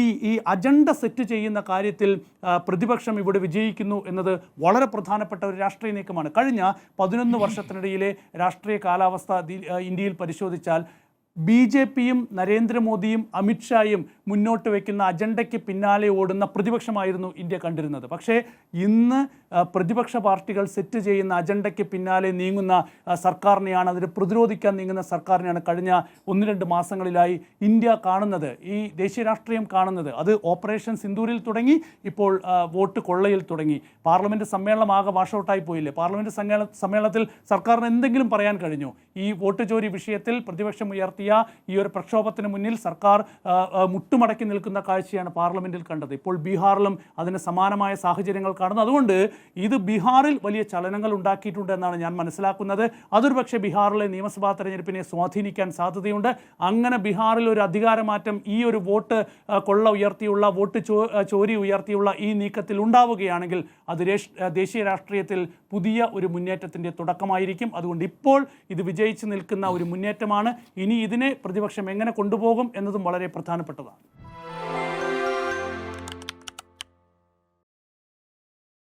ഈ ഈ agenda set ചെയ്യുന്ന കാര്യത്തിൽ പ്രതിപക്ഷം ഇവിടെ വിജയിക്കുന്നു എന്നത് വളരെ പ്രധാനപ്പെട്ട ഒരു രാഷ്ട്രീയ നീക്കമാണ്. കഴിഞ്ഞ പതിനൊന്ന് വർഷത്തിനിടയിലെ രാഷ്ട്രീയ കാലാവസ്ഥ ഇന്ത്യയിൽ പരിശോധിച്ചാൽ ബി ജെ പിയും നരേന്ദ്രമോദിയും അമിത്ഷായും മുന്നോട്ട് വയ്ക്കുന്ന അജണ്ടയ്ക്ക് പിന്നാലെ ഓടുന്ന പ്രതിപക്ഷമായിരുന്നു ഇന്ത്യ കണ്ടിരുന്നത്. പക്ഷേ ഇന്ന് പ്രതിപക്ഷ പാർട്ടികൾ സെറ്റ് ചെയ്യുന്ന അജണ്ടയ്ക്ക് പിന്നാലെ നീങ്ങുന്ന സർക്കാരിനെയാണ് അതിനെ പ്രതിരോധിക്കാൻ നീങ്ങുന്ന സർക്കാരിനെയാണ് കഴിഞ്ഞ ഒന്ന് രണ്ട് മാസങ്ങളിലായി ഇന്ത്യ കാണുന്നത്. ഈ ദേശീയ രാഷ്ട്രീയം കാണുന്നത്. അത് ഓപ്പറേഷൻ സിന്ദൂരിൽ തുടങ്ങി ഇപ്പോൾ വോട്ട് കൊള്ളയിൽ തുടങ്ങി. പാർലമെന്റ് സമ്മേളനം ആകെ വാഷൗട്ടായി പോയില്ലേ? പാർലമെന്റ് സമ്മേളന സമ്മേളനത്തിൽ സർക്കാരിന് എന്തെങ്കിലും പറയാൻ കഴിഞ്ഞു? ഈ വോട്ട് ചോരി വിഷയത്തിൽ പ്രതിപക്ഷം ഉയർത്തിയ ഈ ഒരു പ്രക്ഷോഭത്തിന് മുന്നിൽ സർക്കാർ മുട്ടുമടക്കി നിൽക്കുന്ന കാഴ്ചയാണ് പാർലമെന്റിൽ കണ്ടത്. ഇപ്പോൾ ബീഹാറിലും അതിന് സമാനമായ സാഹചര്യങ്ങൾ കാണുന്നു. അതുകൊണ്ട് ഇത് ബീഹാറിൽ വലിയ ചലനങ്ങൾ ഉണ്ടാക്കിയിട്ടുണ്ട് എന്നാണ് ഞാൻ മനസ്സിലാക്കുന്നത്. അതൊരു പക്ഷേ ബീഹാറിലെ നിയമസഭാ തെരഞ്ഞെടുപ്പിനെ സ്വാധീനിക്കാൻ സാധ്യതയുണ്ട്. അങ്ങനെ ബീഹാറിൽ ഒരു അധികാരമാറ്റം ഈ ഒരു വോട്ട് കൊള്ള ഉയർത്തിയുള്ള വോട്ട് ചോരി ഉയർത്തിയുള്ള ഈ നീക്കത്തിൽ ഉണ്ടാവുകയാണെങ്കിൽ അത് ദേശീയ രാഷ്ട്രീയത്തിൽ പുതിയ ഒരു മുന്നേറ്റത്തിന്റെ തുടക്കമായിരിക്കും. അതുകൊണ്ട് ഇപ്പോൾ ഇത് വിജയിച്ച് നിൽക്കുന്ന ഒരു മുന്നേറ്റമാണ്. ഇനി ഇതിനെ പ്രതിപക്ഷം എങ്ങനെ കൊണ്ടുപോകും എന്നതും വളരെ പ്രധാനപ്പെട്ടതാണ്.